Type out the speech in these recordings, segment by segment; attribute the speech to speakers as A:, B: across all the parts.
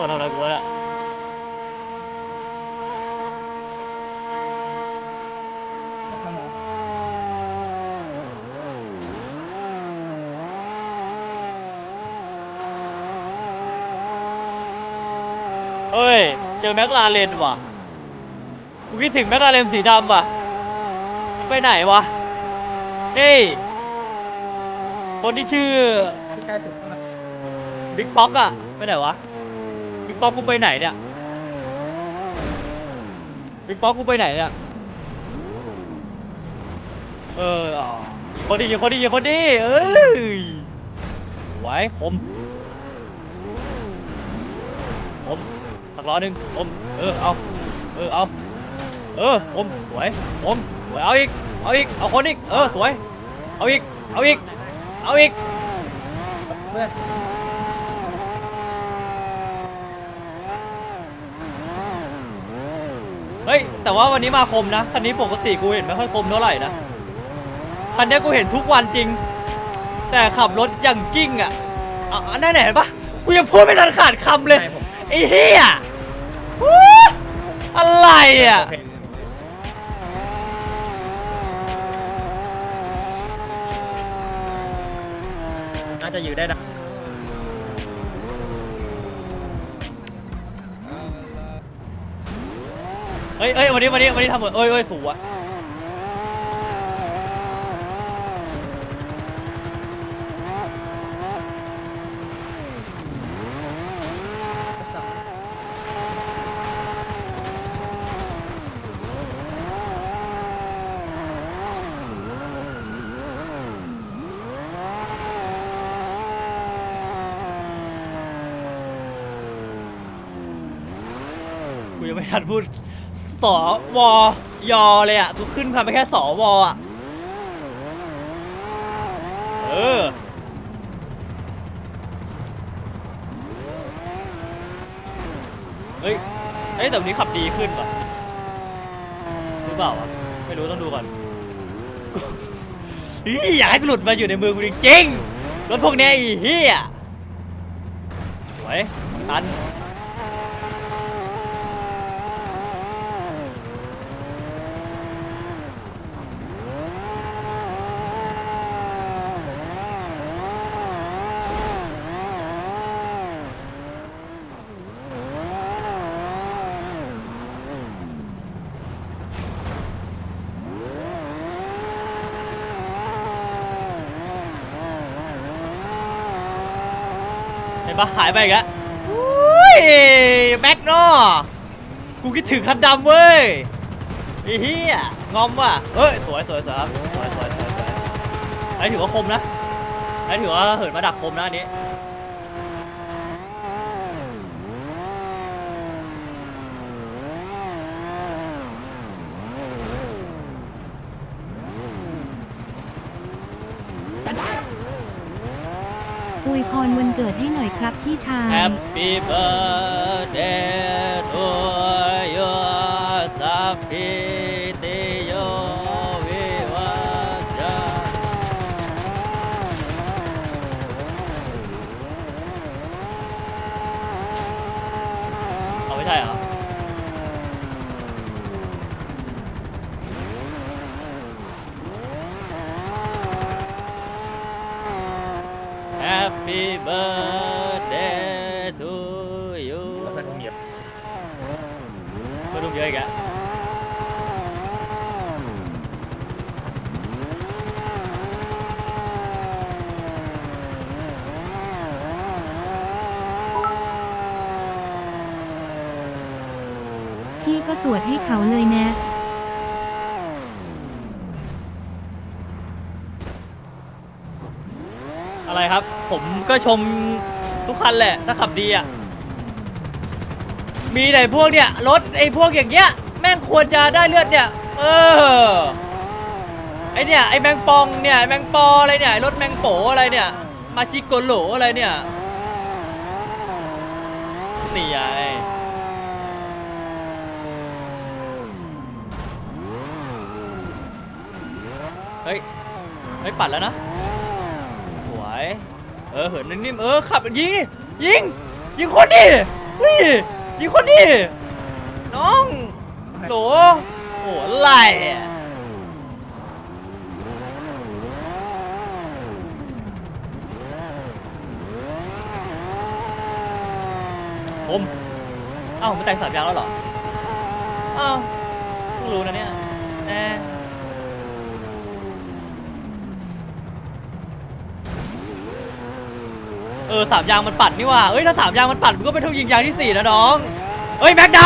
A: โทำอะไรกูวะเนี่ยเฮ้ย เจอแม็กลาเรนว่ะกูคิดถึงแม็กลาเรนสีดำว่ะ ไปไหนวะ เฮ้ย คนที่ชื่อ
B: ใกล้ถึงแล้วนะ
A: บิ๊กป๊อกอะไปไหนวะ ป๊อกกูไปไหนเนี่ยบิ๊กป๊อกกูไปไหนเนี่ยเอออ๋อคนดีคนดีคนดีเอ้ยไว้คมคมสักร้อหนึ่งคมเออเอาเออเอาเออคมสวยคมสวยเอาอีกเอาอีกเอาคนอีกเออสวยเอาอีกเอาอีกเอาอีก
B: เพื่อน
A: เฮ้ยแต่ว่าวันนี้มาคมนะคันนี้ปกติกูเห็นไม่ค่อยคมเท่าไหร่นะคันนี้กูเห็นทุกวันจริง แต่ขับรถอย่างกิ้งอะอะนั่นไหนเห็นปะกูยังพูดไม่ทันขาดคำเลย
B: ใช่ผม
A: ไอ้เหี้ยวู้อะไรอะ
B: โเคน่าจะยืดได้นะ
A: เอ้ยเอ้ยวันนี้วันนี้วันนี้ทำเหมือนเอ้ยเอ้ยสูอะ กูยังไม่ทันพูดสวยอเลยอะกูขึ้นคำไปแค่สวอะเออเฮ้ยเฮ้ยแต่วันนี้ขับดีขึ้นป่ะหรือเปล่าวะไม่รู้ต้องดูก่อนเฮ้ยอยากให้กูหลุดมาอยู่ในมือกูจริงๆรถพวกนี้ไอ้เหี้ยสวยตัน ปะหายไปอีกแล้วอุ้ยแม็กนอกูคิดถึงคันดำเว้ยไอ้เหี้ยงอมว่ะเอ้ยสวยสวยสวยครับสวยสวยสวยสวยไอ้ถือว่าคมนะไอ้ถือว่าเหินมาดักคมนะอันนี้
C: อวยพรวันเกิดให้หน่อยครับพี่ชาย
A: Happy birthday to you Happy
B: ว
C: ดให้เขาเลยนะ
A: อะไรครับ ผมก็ชมทุกคันแหละ ถ้าขับดีอะ มีแต่พวกเนี่ย รถไอ้พวกอย่างเงี้ย แม่งควรจะได้เลือดเนี่ย เออ ไอเนี่ย ไอแมงปองเนี่ย แมงปออะไรเนี่ย รถแมงโปอะไรเนี่ย มาจิโกโหลอะไรเนี่ยนี่ไง ฮ้ย เฮ้ย ปัดแล้วนะ สวย เออ เหินนิ่มๆ เออ ขับยิงดิยิง ยิงคนดิวิยิงคนดิ น้อง โหลโอ้อะไรอะผมเอ้ามันแต่งสามยางแล้วเหรอเอ้าเพิ่งรู้นะเนี่ยแห เออสามยางมันปัดนี่ว่าเอ้ยถ้าสามยางมันปัดมันก็เป็นเท่ายิงยางที่สี่นะน้องเอ้ยแม็กด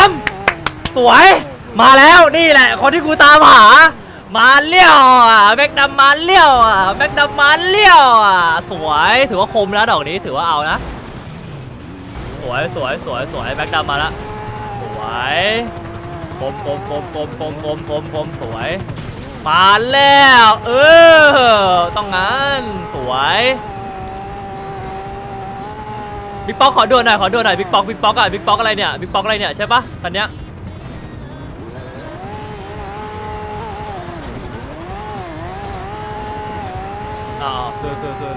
A: ำสวย มาแล้วนี่แหละ คนที่กูตามหา มาเลี้ยวอะแม็กดำมาเลี้ยวอะแม็กดำมาเลี้ยวอะสวยถือว่าคมแล้วดอกนี้ถือว่าเอานะสวยสวยสวยสวยแม็กดำมาละสวยคมคมคมคมคมคมคมคมสวยมาแล้ว เออ ต้องงั้น สวย บิ๊กป๊อกขอดูหน่อยขอดูหน่อยบิ๊กป๊อกบิ๊กป๊อกอะบิ๊กป๊อกอะไรเนี่ยบิ๊กป๊อกอะไรเนี่ยใช่ปะคันเนี้ยอ่าคือคือคือ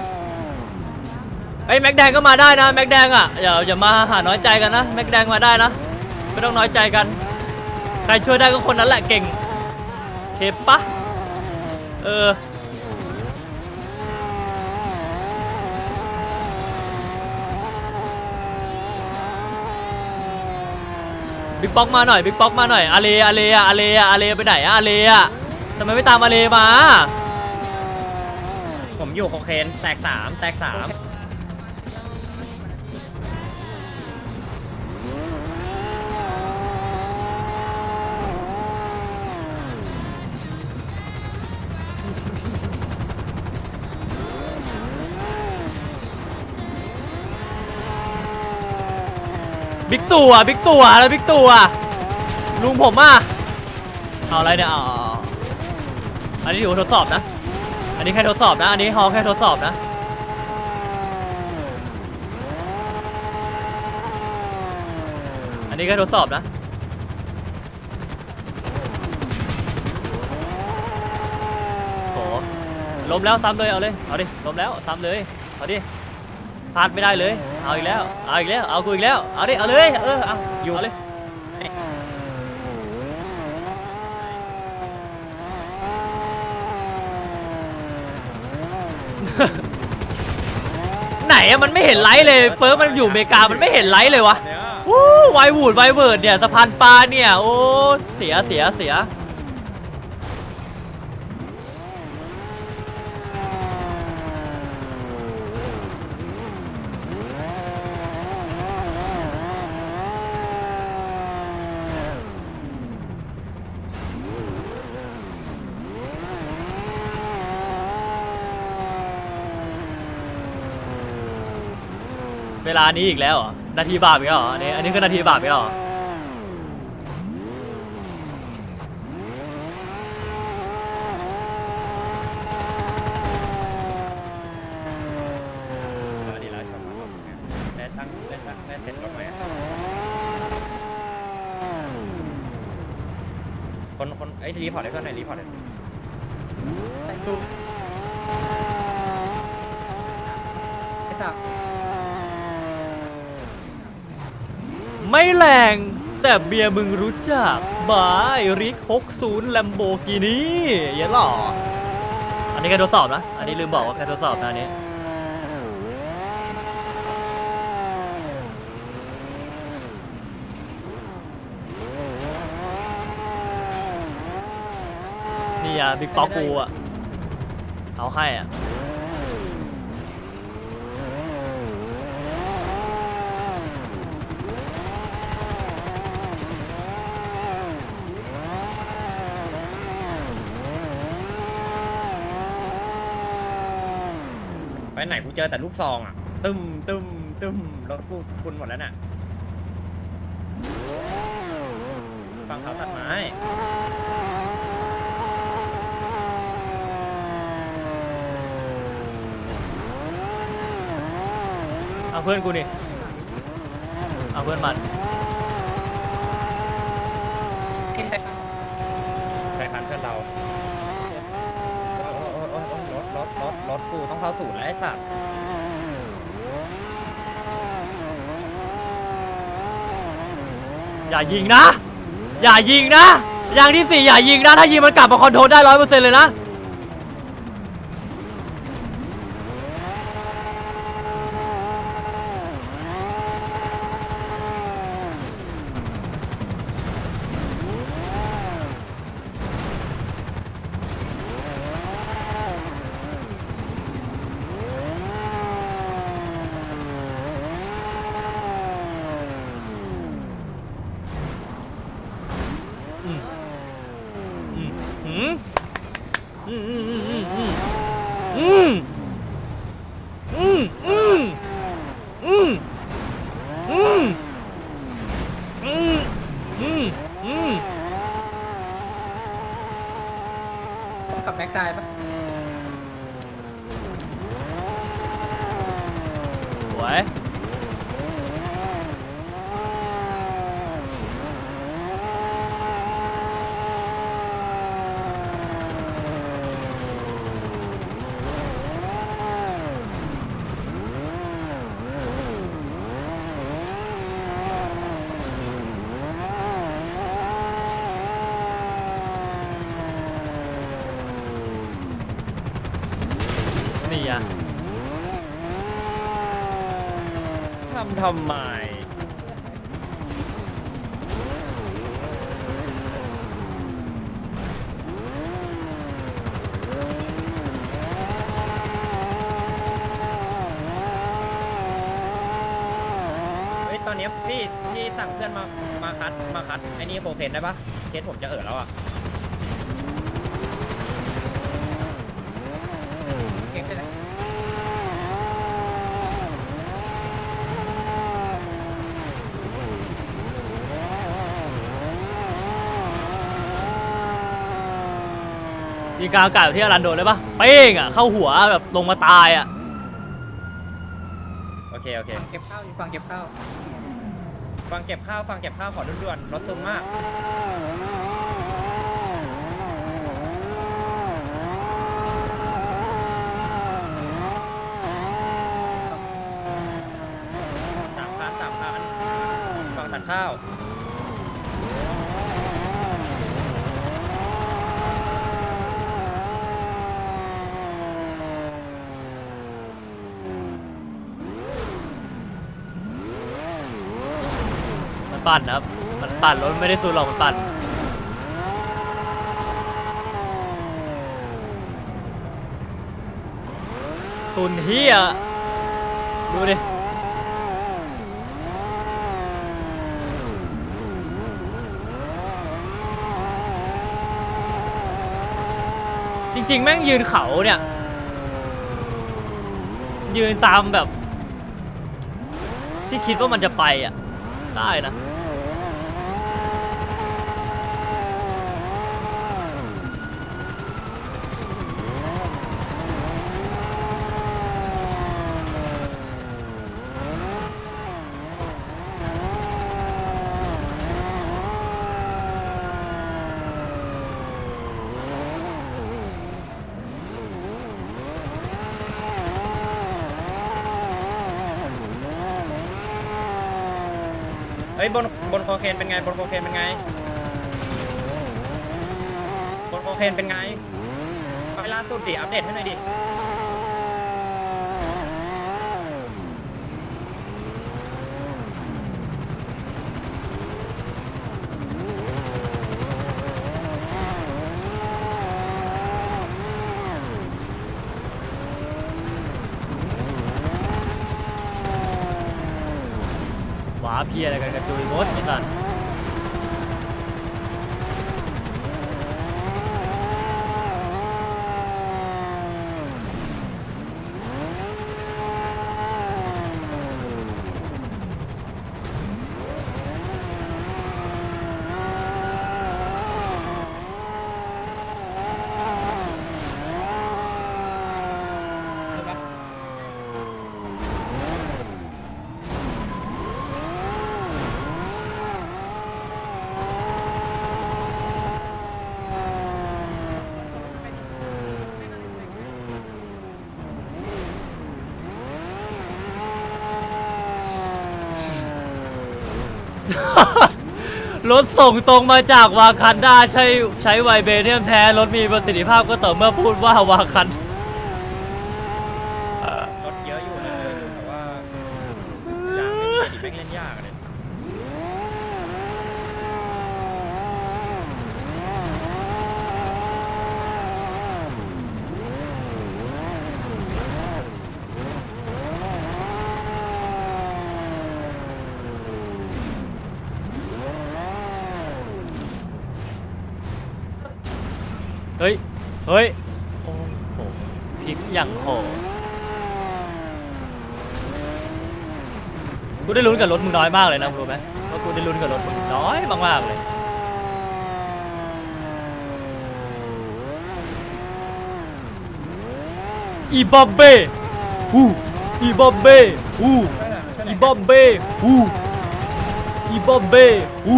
A: ไอ้ยแม็กแดงก็มาได้นะแม็กแดงอะอย่าอย่ามาหาน้อยใจกันนะแม็กแดงมาได้นะไม่ต้องน้อยใจกัน ใครช่วยได้ก็คนนั้นแหละเก่งเคปะเออ บิ๊กป๊อกมาหน่อยบิ๊กป๊อกมาหน่อยอาเลอาเลอะอาเลอะอาเลไปไหนอะอาเลอะทำไมไม่ตามอาเลมา
B: ผมอยู่โคเคนแตกสามแตกสาม
A: บิ๊กตู่อะบิ๊กตู่อะแล้วบิ๊กตู่อะลุงผมอะเอาอะไรเนี่ยเอาอันนี้ถือว่าทดสอบนะ อันนี้แค่ทดสอบนะ อันนี้ฮอแค่ทดสอบนะอันนี้แค่ทดสอบนะโหล้มแล้วซ้ำเลยเอาเลยเอาดิล้มแล้วซ้ำเลยเอาดิพลาดไม่ได้เลย เอาอีกแล้วเอาอีกแล้วเอากูอีกแล้วเอาดิเอาเลยเออเอาอยู่เอาเลยไหนอะมันไม่เห็นไลท์เลยเฟิร์สมันอยู่อเมริกามันไม่เห็นไลท์เลยวะวู้ไววูดไวเวิร์ดเนี่ยสะพานปลาเนี่ยโอ้เสียเสียเสีย ลานี้อีกแล้วเหรอนาทีบาปอีกแล้วเหรออันนี้อันนี้คือนาทีบาปอีกแล้วเหรอ
B: ดีแล้วชมครับได้ตั้งได้ตั้งได้เสร็จรถไหมคนคนไอ้รีพอร์ตให้เพื่อนหนรีพอร์ตหน่อยแต่งตัวไอ้สับ
A: ไม่แรง แต่เบียร์มึงรู้จัก บายริก60 Lamborghini เยอะหรออันนี้แค่ทดสอบนะ อันนี้ลืมบอกว่าแค่ทดสอบนะอันนี้ นี่อะบิ๊กป๊อกกูอะ เอาให้อะ
B: ไปไหนกูเจอแต่ลูกซองอะ ตึมตึมตึมรถกูคุณหมดแล้วน่ะฟังเขาตัดไม้
A: เอาเพื่อนกูนี่เอาเพื่อนมัน
B: พาสูตรแล้ไอ้สัตว์
A: อย่ายิงนะ อย่ายิงนะ อย่างที่สี่อย่ายิงนะ ถ้ายิงมันกลับมาคอนโทรลได้ร้อยเปอร์เซ็นต์เลยนะ
B: ทำไม เฮ้ย ตอนนี้พี่พี่สั่งเพื่อนมา มาคัด มาคัดไอ้นี่โปรเพนได้ปะเคสผมจะเอ่อแล้วอะ ก
A: ลางอากาศแบบที่อรันโดนเลยปะเป้งอะเข้าหัวแบบลงมาตายอะ
B: โอเคโอเค
D: เก็บข้าวอยู่ฟังเก็บข้าว
B: ฟังเก็บข้าวฟังเก็บข้าวขอด่วนๆรถตุ้มมากสามพันสามพันฟังตัดข้าว
A: ปั่นนะครับ มันปั่นรถไม่ได้ซูนหรอกมันปั่นตุนเฮียดูดิจริงๆ แม่งยืนเขาเนี่ย ยืนตามแบบ ที่คิดว่ามันจะไปอะ ได้นะ
B: คเคนเป็นไงบนโคเคนเป็นไงบนโคเคนเป็นไงไปล่าสุดดิอัปเดตให้หน่อยดิ
A: เพียอะไรกันกระจุยมดไอ้สัตว์ รถส่งตรงมาจากวาคันดาใช้ใช้ไวเบเนียมแท้ รถมีประสิทธิภาพก็ต่อเมื่อพูดว่าวาคัน
B: เฮ้
A: ย โอ้โหพลิกอย่างโหดกูได้ลุ้นกับรถมึงน้อยมากเลยนะมึงรู้ไหมว่ากูได้ลุ้นกับรถมึงน้อยมากๆเลยอีบอมเบ้ฮูอีบอมเบ้ฮูอีบอมเบ้ฮูอีบอมเบ้ฮู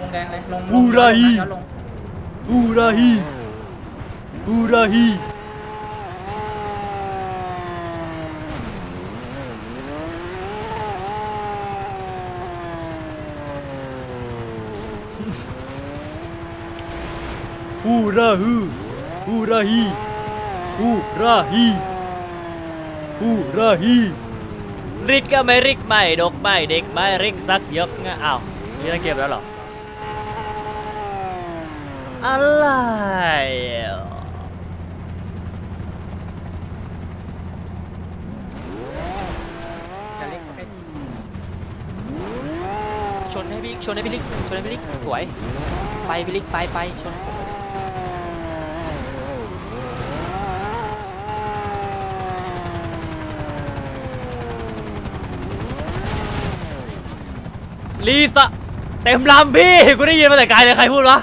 B: ลงแดงเลยลง
A: อูราฮี
B: แล้วลง
A: อูราฮี อูราฮีอูราฮูอูราฮีอูราฮีอูราฮีริกก็ไม่ริกไม่ดกไม่เด็กไม่ริกสักยกงะอ้าวนี่ตั้งเกมแล้วเหรออะไร
D: ชนให้พี่ชนให้พี่ลิกชนให้พี่ลิกสวย ไปพี่ลิกไปไปชนลี
A: ซะเต็มลำพี่กูได้ยินมาแต่ไกลเลยใครพูดวะ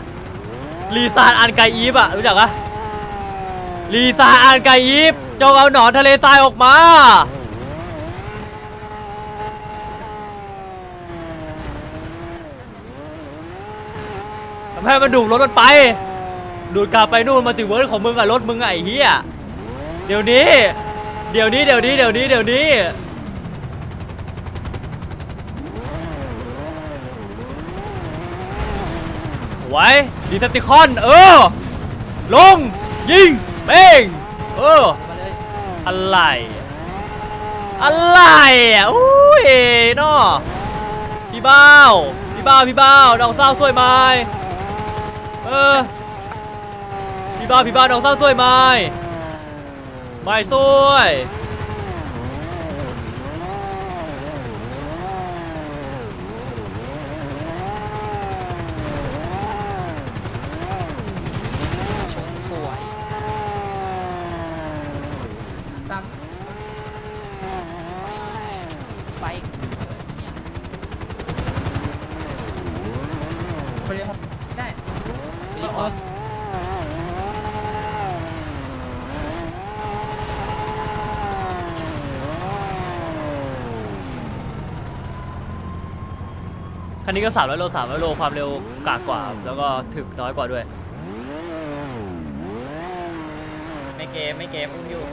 A: ลีซาอันไกอีฟอะรู้จักปะลีซาอันไกอีฟจงเอาหนอนทะเลทรายออกมา ให้มันดูดรถมันไป ดูดกลับไปนู่นมาถึงเวิร์ดของมึงอะรถมึงอะไอ้เหี้ยเดี๋ยวนี้ เดี๋ยวนี้ เดี๋ยวนี้ เดี๋ยวนี้ เดี๋ยวนี้ ไว้ดีเซปติคอน เออ ลง ยิงเป้งเออ อะไร อะไรอะอุ้ยเนาะพี่บ้าว พี่บ้าว พี่บ้าวน้องเศร้าสวยไหม เออพี่บ้าวพี่บ้าวน้องเศร้าสวยไหมไม่สวย
D: ชนสวย
B: ตาม
D: ไป
B: ไปเรียกได้
D: พี่ลิก ออก
A: คันนี้ก็3 0 0โล3 0 0โลความเร็วกากกว่า แล้วก็ถึกน้อยกว่าด้วย
B: ไม่เกมไม่เกมอุ้มอยู่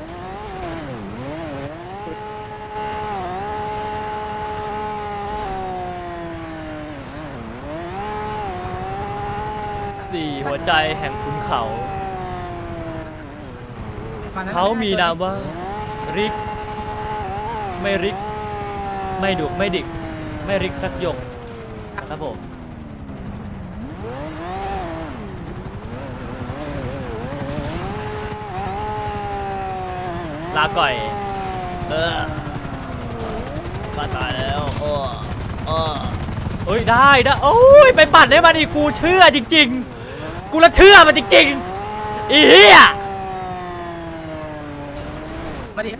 A: สี่หัวใจแห่งขุนเขา เขามีนามว่า ริก ไม่ริก ไม่ดุไม่ดิก ไม่ริกสักหยกนะครับผมลาก่อย เออมาตายแล้วโอ้โอ้เฮ้ย ได้ได้โอ้ย ไปปั่นให้มันอีกกูเชื่อจริง ๆ กูละเชื่อมันจริงๆอีเหี้ย
B: มาดิ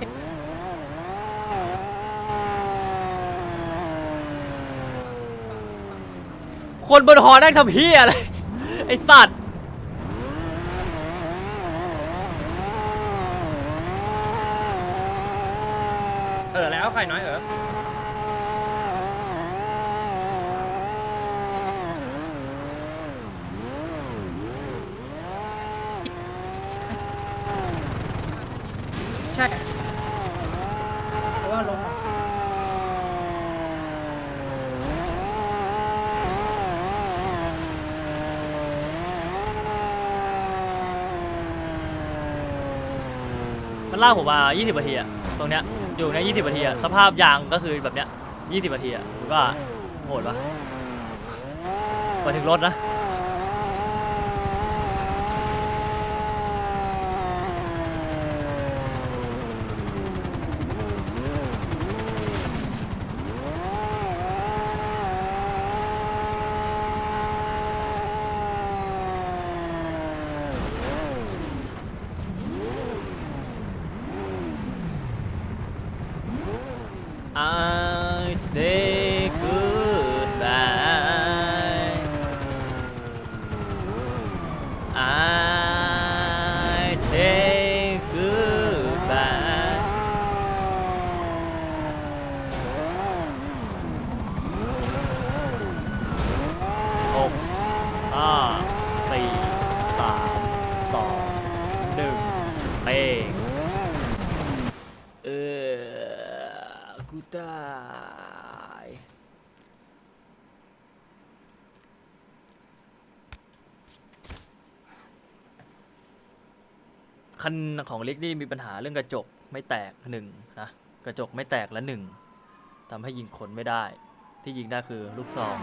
A: คนบนหอนั่งทำเฮียอะไร ไอสัตว์
B: เออแล้วใครน้อยเออใช่เพราะว่าลง
A: มัน ลากผมมา 20นาทีอะตรงเนี้ยอยู่ใน20นาทีอะสภาพยางก็คือแบบเนี้ย20นาทีอะผมว่าโหดปะมาถึงรถนะ คันของเล็กนี่มีปัญหาเรื่องกระจกไม่แตกหนึ่งนะกระจกไม่แตกและหนึ่งทำให้ยิงขนไม่ได้ ที่ยิงได้คือลูกซอง